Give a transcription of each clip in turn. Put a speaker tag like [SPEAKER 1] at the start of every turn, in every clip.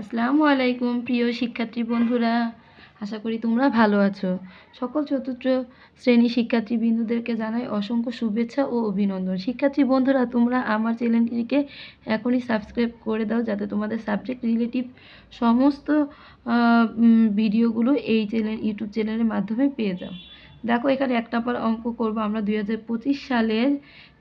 [SPEAKER 1] আসসালামু আলাইকুম, প্রিয় শিক্ষার্থী বন্ধুরা। আশা করি তোমরা ভালো আছো। সকল চতুর্থ শ্রেণি শিক্ষার্থী বিন্দুদেরকে জানাই অসংখ্য শুভেচ্ছা ও অভিনন্দন। শিক্ষার্থী বন্ধুরা, তোমরা আমার চ্যানেলটিকে এখনই সাবস্ক্রাইব করে দাও যাতে তোমাদের সাবজেক্ট রিলেটিভ সমস্ত ভিডিওগুলো এই চ্যানেল, ইউটিউব চ্যানেলের মাধ্যমে পেয়ে যাও। দেখো, এখানে এক নাম্বার অঙ্ক করব আমরা দু হাজার পঁচিশ সালের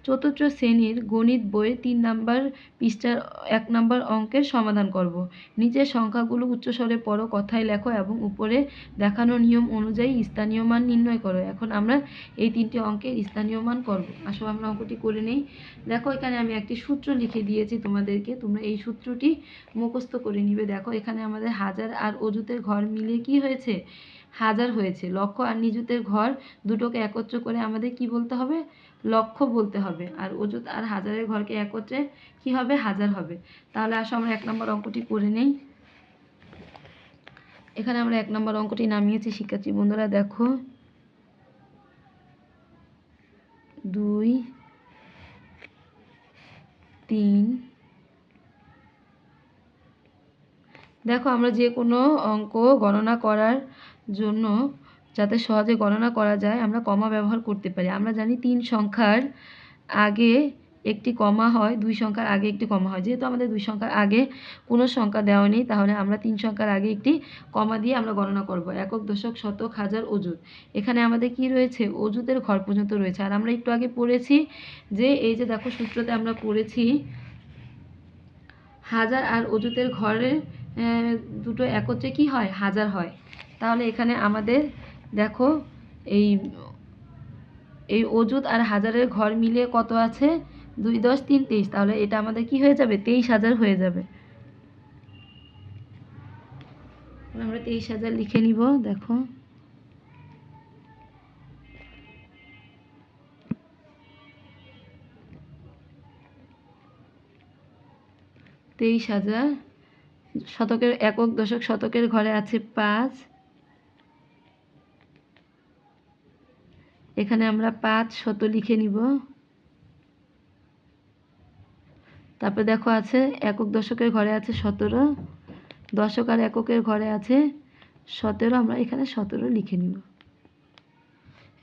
[SPEAKER 1] চতুর্থ শ্রেণির গণিত বইয়ের তিন নাম্বার পৃষ্ঠার এক নাম্বার অঙ্কের সমাধান করব। নিচের সংখ্যাগুলো উচ্চস্বরে পড়ো, কথায় লেখো এবং উপরে দেখানো নিয়ম অনুযায়ী স্থানীয় মান নির্ণয় করো। এখন আমরা এই তিনটি অঙ্কের স্থানীয় মান করব। আসো, আমরা অঙ্কটি করে নেই। দেখো, এখানে আমি একটি সূত্র লিখে দিয়েছি তোমাদেরকে। তোমরা এই সূত্রটি মুখস্থ করে নিবে। দেখো, এখানে আমাদের হাজার আর অজুতের ঘর মিলিয়ে কি হয়েছে? হাজার হয়েছে। লক্ষ আর নিযুতের ঘর দুটোকে একত্র করে আমাদের কি বলতে হবে? লক্ষ বলতে হবে। আর অযুত আর হাজারের ঘরকে একত্রে কি হবে? হাজার হবে। তাহলে আসো আমরা এক নম্বর অঙ্কটি করে নেই। এখানে আমরা এক নম্বর অঙ্কটি নামিয়েছি, শিক্ষার্থী বন্ধুরা দেখো। দুই, তিন। দেখো আমরা যে কোনো অঙ্ক গণনা করার জন্য যাতে সহজে গণনা করা যায়, আমরা কমা ব্যবহার করতে পারি। আমরা জানি তিন সংখ্যার আগে একটি কমা হয়, দুই সংখ্যার আগে একটি কমা হয়। যেহেতু আমাদের দুই সংখ্যার আগে কোনো সংখ্যা দেওয়া নেই, তাহলে আমরা তিন সংখ্যার আগে একটি কমা দিয়ে আমরা গণনা করব। একক, দশক, শতক, হাজার অজুত এখানে আমাদের কি রয়েছে? অজুতের ঘর পর্যন্ত রয়েছে। আর আমরা একটু আগে পড়েছি যে, এই যে দেখো সূত্রতে আমরা পড়েছি, হাজার আর অজুতের ঘরের দুটো একত্রে কি হয়? হাজার হয়। তাহলে এখানে আমাদের দেখো, এই এই অজুত আর হাজারের ঘর মিলিয়ে কত আছে? দুই দশ, তিন তেইশ। তাহলে এটা আমাদের কি হয়ে যাবে? তেইশ হাজার হয়ে যাবে। আমরা তেইশ হাজার লিখে নিব, দেখো। তেইশ হাজার শতকের একক দশক শতকের ঘরে আছে পাঁচ। এখানে আমরা পাঁচ শত লিখে নিব। তারপরে দেখো আছে, একক দশকের ঘরে আছে সতেরো। দশক আর এককের ঘরে আছে সতেরো, আমরা এখানে সতেরো লিখে নিব।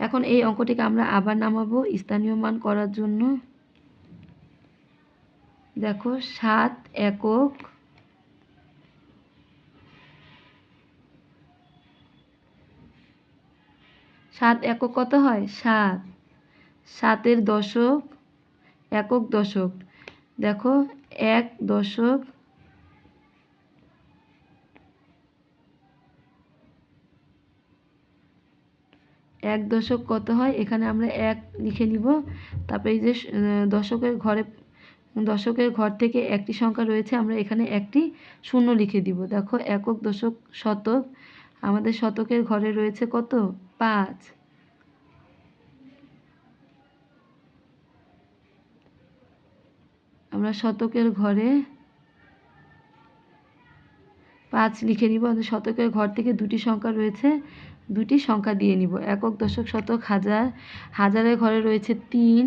[SPEAKER 1] এখন এই অঙ্কটিকে আমরা আবার নামাবো স্থানীয় মান করার জন্য। দেখো, সাত, একক সাত একক কত হয়? সাত। সাতের দশক, একক দশক। দেখো, এক দশক এক দশক কত হয়? এখানে আমরা এক লিখে নিব। তারপরে এই যে দশকের ঘরে, দশকের ঘর থেকে একটি সংখ্যা রয়েছে, আমরা এখানে একটি শূন্য লিখে দিব। দেখো, একক দশক শতক। আমাদের শতকের ঘরে রয়েছে কত? পাঁচ আমরা শতকের ঘরে পাঁচ লিখে নিব, আমাদের শতকের ঘর থেকে দুটি সংখ্যা রয়েছে, দুটি সংখ্যা দিয়ে নিব। একক, দশক, শতক, হাজার। হাজারের ঘরে রয়েছে তিন।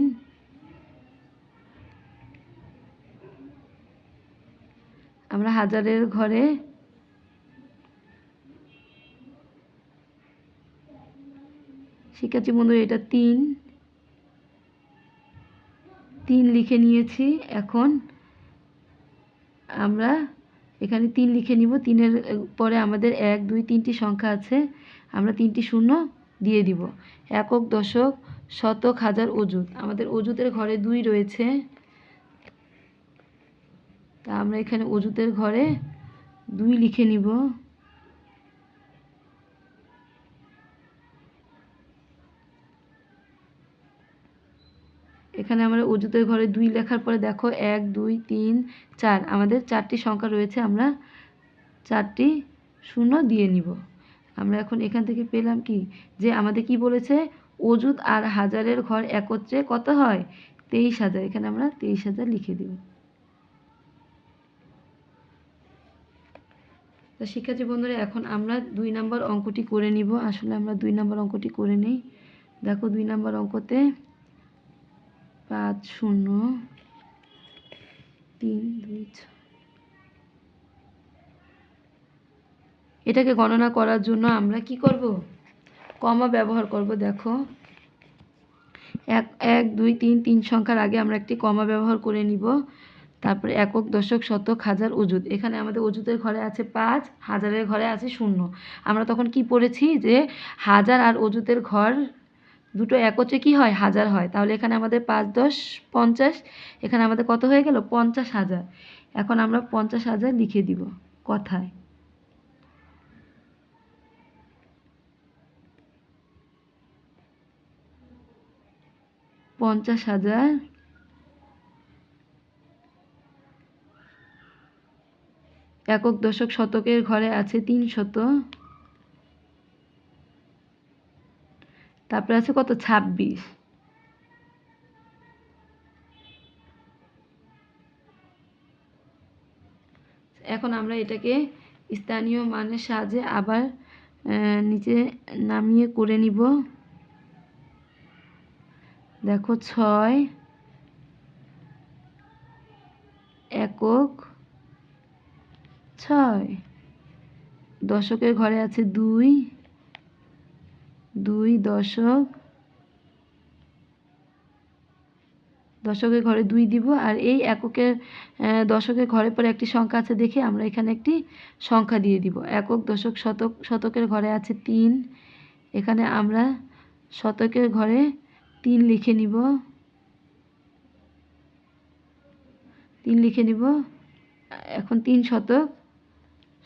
[SPEAKER 1] আমরা হাজারের ঘরে শিক্ষার্থী বন্ধু এটা তিন। তিন লিখে নিয়েছি। এখন আমরা এখানে তিন লিখে নিব। তিনের পরে আমাদের এক, দুই, তিনটি সংখ্যা আছে। আমরা তিনটি শূন্য দিয়ে দিব। একক, দশক, শতক, হাজার অজুত আমাদের অজুতের ঘরে দুই রয়েছে। তা আমরা এখানে অজুতের ঘরে দুই লিখে নিব। এখানে আমরা অজুতের ঘরে দুই লেখার পরে দেখো এক, দুই, তিন, চার। আমাদের চারটি সংখ্যা রয়েছে, আমরা চারটি শূন্য দিয়ে নিব। আমরা এখন এখান থেকে পেলাম কি? যে আমাদের কি বলেছে? অজুত আর হাজারের ঘর একত্রে কত হয়? তেইশ হাজার। এখানে আমরা তেইশ হাজার লিখে দিব। তো শিক্ষার্থী বন্ধুরা, এখন আমরা দুই নম্বর অঙ্কটি করে নিব। আসলে আমরা দুই নম্বর অঙ্কটি করে নেই। দেখো দুই নম্বর অঙ্কতে পাঁচ, শূন্য। তিন, দুই এটাকে গণনা করার জন্য আমরা কি করব? কমা ব্যবহার করব, দেখো। এক এক, দুই, তিন তিন সংখ্যার আগে আমরা একটি কমা ব্যবহার করে নিব। তারপরে একক, দশক, শতক, হাজার অজুত এখানে আমাদের অজুতের ঘরে আছে পাঁচ, হাজারের ঘরে আছে শূন্য। আমরা তখন কি পড়েছি যে হাজার আর অজুতের ঘর দুটো একত্রে কি হয়? হাজার হয়। তাহলে এখানে আমাদের পাঁচ, দশ, পঞ্চাশ, এখানে আমাদের কত হয়ে গেল? পঞ্চাশ হাজার। এখন আমরা পঞ্চাশ হাজার লিখে দিব কথায়। পঞ্চাশ হাজার একক দশক শতকের ঘরে আছে তিন শত তারপরে আছে কত? ছাব্বিশ। এখন আমরা এটাকে স্থানীয় মানের সাহায্যে আবার নিচে নামিয়ে করে নিব। দেখো, ছয়, একক ছয়, দশকের ঘরে আছে দুই দুই দশক, দশকের ঘরে দুই দিব। আর এই এককের দশকের ঘরে পরে একটি সংখ্যা আছে দেখে আমরা এখানে একটি সংখ্যা দিয়ে দিব। একক, দশক, শতক, শতকের ঘরে আছে তিন। এখানে আমরা শতকের ঘরে তিন লিখে নিব। তিন লিখে নিব। এখন তিন শতক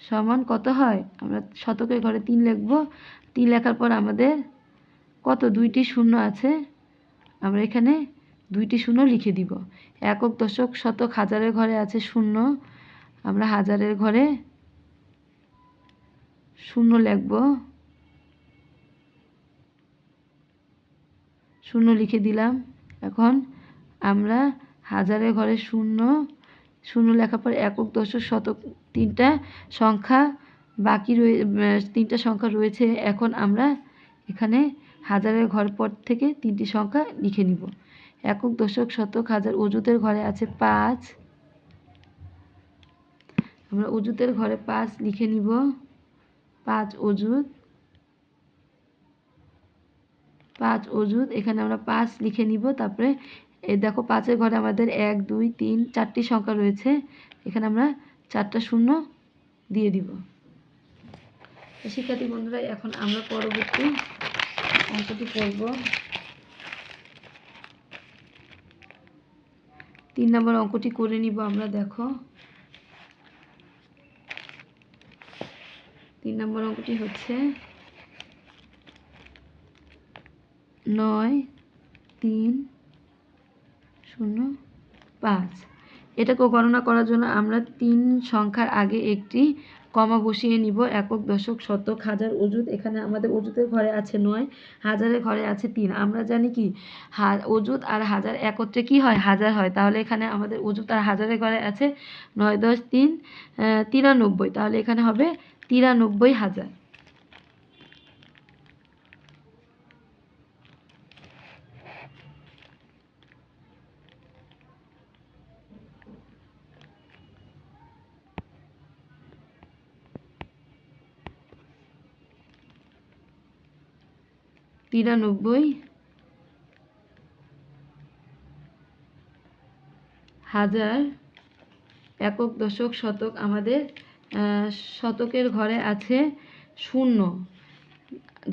[SPEAKER 1] সমান কত হয়? আমরা শতকের ঘরে তিন লিখব। তিন লেখার পর আমাদের কত? দুইটি শূন্য আছে। আমরা এখানে দুইটি শূন্য লিখে দিব। একক দশক শতক হাজারের ঘরে আছে শূন্য। আমরা হাজারের ঘরে শূন্য লিখব। শূন্য লিখে দিলাম। এখন আমরা হাজারের ঘরে শূন্য। শূন্য লেখার পর একক দশক শতক তিনটা সংখ্যা বাকি রয়ে তিনটা সংখ্যা রয়েছে। এখন আমরা এখানে হাজারের ঘর পর থেকে তিনটি সংখ্যা লিখে নিব। একক দশক শতক হাজার অজুতের ঘরে আছে পাঁচ। আমরা অজুতের ঘরে পাঁচ লিখে নিব। পাঁচ অজুত পাঁচ অজুত এখানে আমরা পাঁচ লিখে নিব। তারপরে, এ দেখো পাঁচের ঘরে আমাদের এক, দুই, তিন, চারটি সংখ্যা রয়েছে। এখানে আমরা চারটা শূন্য দিয়ে দিব। শিক্ষার্থী বন্ধুরা, এখন আমরা পরবর্তী অঙ্কটি করব। তিন নম্বর অঙ্কটি করে নিব আমরা, দেখো। তিন নম্বর অঙ্কটি হচ্ছে নয়, তিন, শূন্য, পাঁচ। এটাকে গণনা করার জন্য আমরা তিন সংখ্যার আগে একটি কমা বসিয়ে নিব একক দশক শতক। হাজার অজুত এখানে আমাদের অজুতের ঘরে আছে নয়, হাজারের ঘরে আছে তিন। আমরা জানি কি অজুত আর হাজার একত্রে কি হয়? হাজার হয়। তাহলে এখানে আমাদের অজুত আর হাজারের ঘরে আছে নয়, দশ, তিন তিরানব্বই। তাহলে এখানে হবে তিরানব্বই হাজার। তিরানব্বই। হাজার একক দশক শতক আমাদের শতকের ঘরে আছে শূন্য।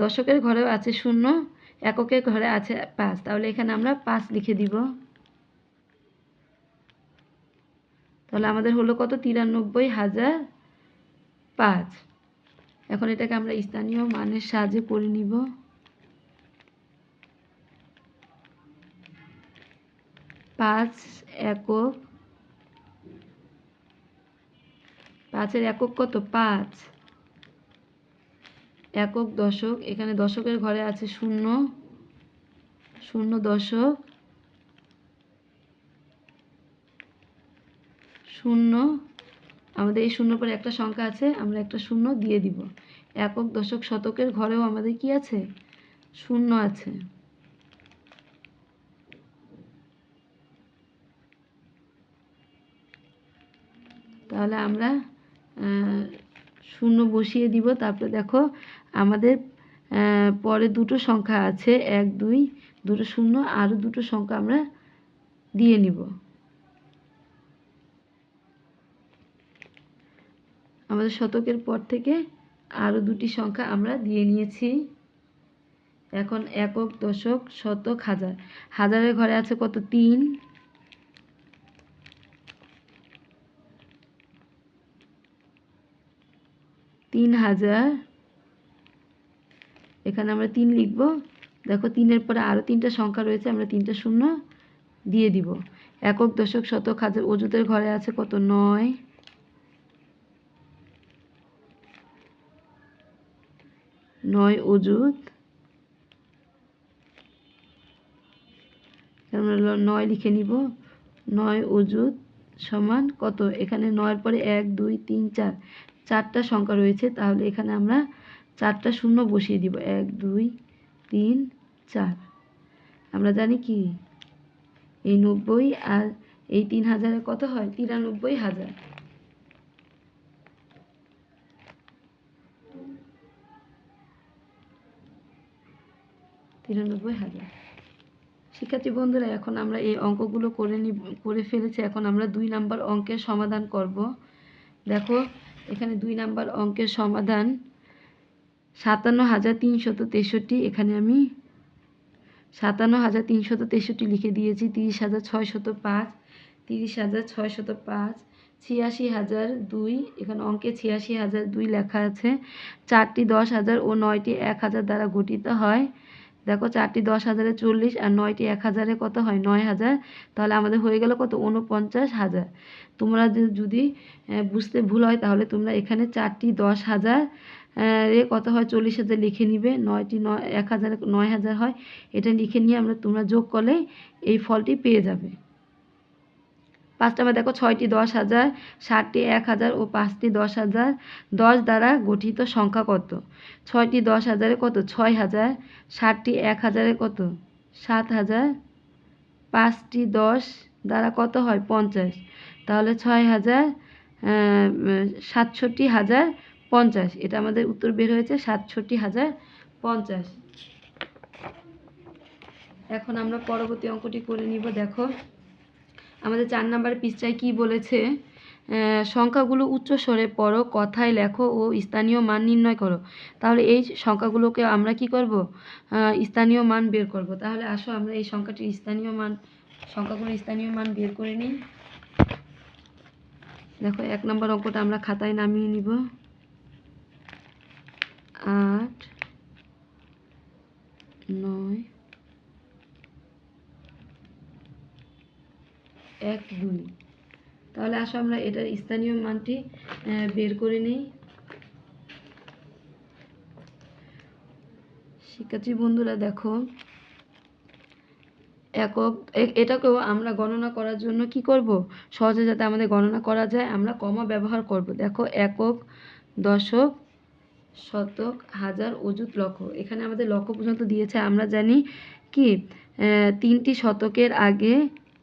[SPEAKER 1] দশকের ঘরেও আছে শূন্য, এককের ঘরে আছে পাঁচ। তাহলে এখানে আমরা পাঁচ লিখে দিব। তাহলে আমাদের হলো কত? তিরানব্বই হাজার পাঁচ। এখন এটাকে আমরা স্থানীয় মানের সাহায্যে করে নিব। পাঁচ একক, পাঁচের একক কত? পাঁচ। একক দশক, এখানে দশকের ঘরে আছে শূন্য শূন্য দশক, শূন্য। আমাদের এই শূন্য পরে একটা সংখ্যা আছে, আমরা একটা শূন্য দিয়ে দিব। একক দশক শতকের ঘরেও আমাদের কি আছে? শূন্য আছে। তাহলে আমরা শূন্য বসিয়ে দিব। তারপরে দেখো, আমাদের পরে দুটো সংখ্যা আছে। এক, দুই, দুটো শূন্য, আরও দুটো সংখ্যা আমরা দিয়ে নিব। আমাদের শতকের পর থেকে আরও দুটি সংখ্যা আমরা দিয়ে নিয়েছি। এখন একক, দশক, শতক, হাজার। হাজারের ঘরে আছে কত? তিন। তিন হাজার এখানে আমরা তিন লিখব। দেখো তিনের পরে আরও তিনটা সংখ্যা রয়েছে, আমরা তিনটা শূন্য দিয়ে দিব। একক দশক শতক হাজার অজুতের ঘরে আছে কত? নয়। নয় অজুত আমরা ল- নয় লিখে নিব। নয় অজুত সমান কত? এখানে নয়ের পরে এক, দুই, তিন, চার। চারটা সংখ্যা রয়েছে, তাহলে এখানে আমরা চারটা শূন্য বসিয়ে দিব। এক, দুই, তিন, চার। আমরা জানি কি? এই নব্বই আর এই তিন হাজারে কত হয়? তিরানব্বই হাজার। তিরানব্বই হাজার। শিক্ষার্থী বন্ধুরা, এখন আমরা এই অঙ্কগুলো করে নি করে ফেলেছি। এখন আমরা দুই নাম্বার অঙ্কের সমাধান করব। দেখো এখানে দুই নাম্বার অঙ্কের সমাধান সাতান্ন হাজার তিনশত তেষট্টি। এখানে আমি সাতান্ন হাজার তিনশত তেষট্টি লিখে দিয়েছি, তিরিশ হাজার ছয়শত পাঁচ, তিরিশ হাজার ছয়শত পাঁচ, ছিয়াশি হাজার দুই। এখানে অঙ্কে ছিয়াশি হাজার দুই লেখা আছে, চারটি দশ হাজার ও নয়টি এক হাজার দ্বারা গঠিত হয়। দেখো চারটি দশ হাজারে চল্লিশ আর নয়টি এক হাজারে কত হয়? নয় হাজার। তাহলে আমাদের হয়ে গেল কত? উনপঞ্চাশ হাজার। তোমরা যদি বুঝতে ভুল হয় তাহলে তোমরা এখানে চারটি দশ হাজার, এ কত হয়? চল্লিশ হাজার লিখে নিবে। নয়টি নয় এক হাজার নয় হাজার হয়। এটা লিখে নিয়ে আমরা তোমরা যোগ করলে এই ফলটি পেয়ে যাবে। পাঁচ নাম্বার দেখো ছয়টি দশ হাজার ষাটটি এক হাজার ও পাঁচটি দশ হাজার। দশ দ্বারা গঠিত সংখ্যা কত? ছয়টি দশ হাজারে কত? ছয় হাজার ষাটটি এক হাজারে কত? সাত হাজার, পাঁচটি দশ দ্বারা কত হয়? পঞ্চাশ। তাহলে ছয় হাজার সাতষট্টি হাজার পঞ্চাশ। এটা আমাদের উত্তর বের হয়েছে, সাতষট্টি হাজার পঞ্চাশ। এখন আমরা পরবর্তী অঙ্কটি করে নিব, দেখো। আমাদের চার নাম্বার পৃষ্ঠায় কি বলেছে? সংখ্যাগুলো উচ্চ স্বরে পড়ো, কথায় লেখো ও স্থানীয় মান নির্ণয় করো। তাহলে এই সংখ্যাগুলোকে আমরা কি করব? স্থানীয় মান বের করব। তাহলে আসো আমরা এই সংখ্যাটির স্থানীয় মান, সংখ্যাগুলোর স্থানীয় মান বের করে নিই। দেখো, এক নম্বর অঙ্কটা আমরা খাতায় নামিয়ে নিব। আট, নয় এক, দুই। তাহলে আসো আমরা এটার স্থানীয় মানটি বের করে নিই। শিক্ষার্থী বন্ধুরা, দেখো। একক এটাকেও আমরা গণনা করার জন্য কি করব? সহজে যাতে আমাদের গণনা করা যায়, আমরা কমা ব্যবহার করব। দেখো, একক, দশক, শতক, হাজার, অযুত লক্ষ। এখানে আমাদের লক্ষ পর্যন্ত দিয়েছে। আমরা জানি কি? তিনটি শতকের আগে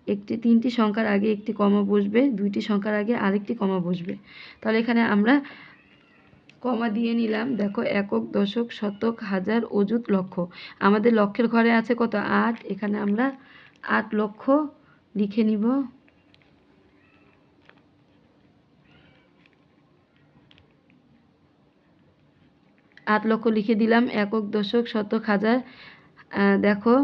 [SPEAKER 1] একটি তিনটি সংখ্যার আগে একটি কমা বসবে, দুইটি সংখ্যার আগে আরেকটি কমা বসবে। তাহলে এখানে আমরা কমা দিয়ে নিলাম, দেখো একক, দশক, শতক, হাজার, অযুত, লক্ষ। আমাদের লক্ষের ঘরে আছে কত? আট। এখানে আমরা আট লক্ষ লিখে নিব। আট লক্ষ লিখে দিলাম, একক, দশক, শতক, হাজার। দেখো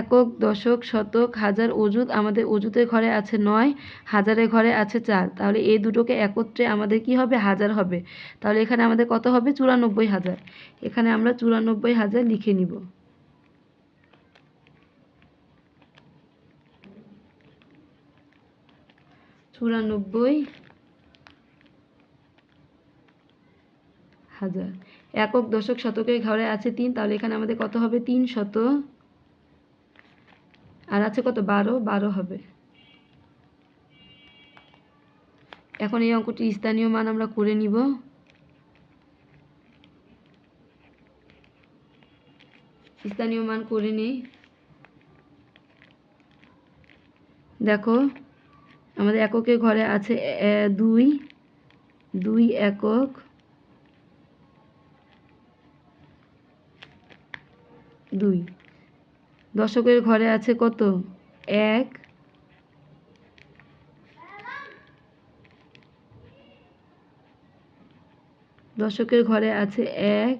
[SPEAKER 1] একক, দশক, শতক, হাজার অযুত আমাদের অযুতের ঘরে আছে নয়, হাজারের ঘরে আছে চার। তাহলে এই দুটোকে একত্রে আমাদের কি হবে? হাজার হবে। তাহলে এখানে আমাদের কত হবে? চুরানব্বই হাজার। এখানে আমরা চুরানব্বই হাজার লিখে নিব। চুরানব্বই হাজার। একক, দশক, শতকের ঘরে আছে তিন। তাহলে এখানে আমাদের কত হবে? তিন শত আর আছে কত? বারো বারো হবে। এখন এই অঙ্কটি স্থানীয় মান আমরা করে নিব। স্থানীয় মান করে নিই। দেখো, আমাদের এককের ঘরে আছে দুই দুই একক, দুই। দশকের ঘরে আছে কত? এক, দশকের ঘরে আছে এক,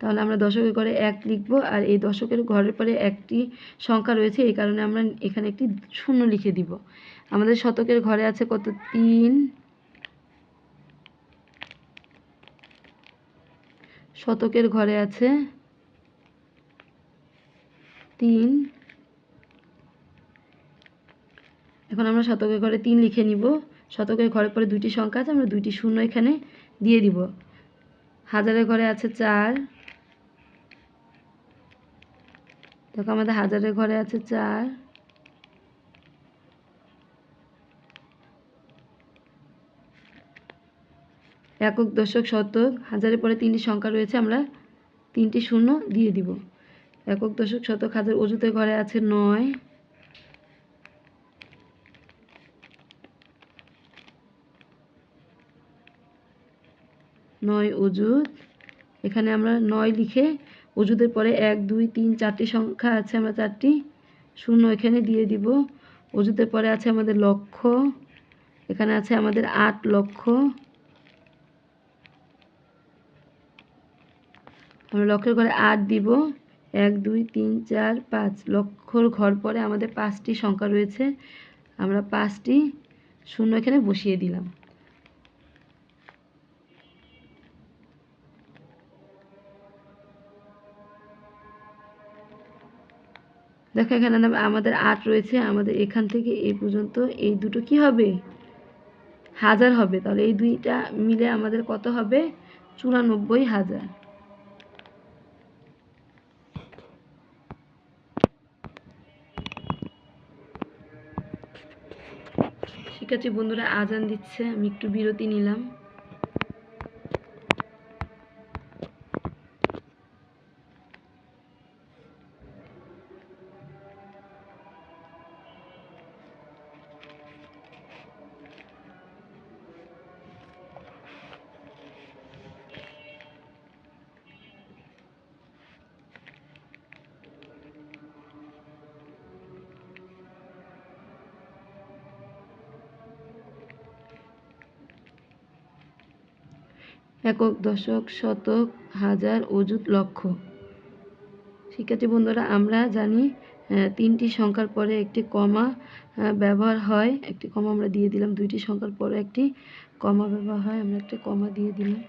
[SPEAKER 1] তাহলে আমরা দশকের ঘরে এক লিখব, আর এই দশকের ঘরের পরে একটি সংখ্যা রয়েছে, এই কারণে আমরা এখানে একটি শূন্য লিখে দিব। আমাদের শতকের ঘরে আছে কত? তিন, শতকের ঘরে আছে তিন। এখন আমরা শতকের ঘরে তিন লিখে নিব। শতকের ঘরের পরে দুইটি সংখ্যা আছে, আমরা দুইটি শূন্য এখানে দিয়ে দিব। হাজারের ঘরে আছে চার। দেখো আমাদের হাজারের ঘরে আছে চার। একক দশক শতক হাজারের পরে তিনটি সংখ্যা রয়েছে, আমরা তিনটি শূন্য দিয়ে দিব। একক দশক শতক হাজার অজুতের ঘরে আছে নয়। নয় অজুত। এখানে আমরা নয় লিখে অজুদের পরে এক, দুই, তিন, চারটি সংখ্যা আছে আমরা চারটি। শূন্য এখানে দিয়ে দিব। অজুদের পরে আছে আমাদের লক্ষ এখানে আছে আমাদের আট লক্ষ আমরা লক্ষের ঘরে আট দিব। এক, দুই, তিন, চার, পাঁচ লক্ষর ঘর পরে আমাদের পাঁচটি সংখ্যা রয়েছে। আমরা পাঁচটি শূন্য এখানে বসিয়ে দিলাম। দেখো এখানে আমাদের আট রয়েছে। আমাদের এখান থেকে এই পর্যন্ত এই দুটো কি হবে? হাজার হবে। তাহলে এই দুইটা মিলে আমাদের কত হবে? চুরানব্বই হাজার। শিক্ষার্থী বন্ধুরা আজান দিচ্ছে আমি একটু বিরতি নিলাম। একক, দশক, শতক, হাজার, অযুত, লক্ষ। শিক্ষার্থী বন্ধুরা, আমরা জানি তিনটি সংখ্যার পরে একটি কমা ব্যবহার হয়। একটি কমা আমরা দিয়ে দিলাম, দুইটি সংখ্যার পরে একটি কমা ব্যবহার হয়। আমরা একটি কমা দিয়ে দিলাম।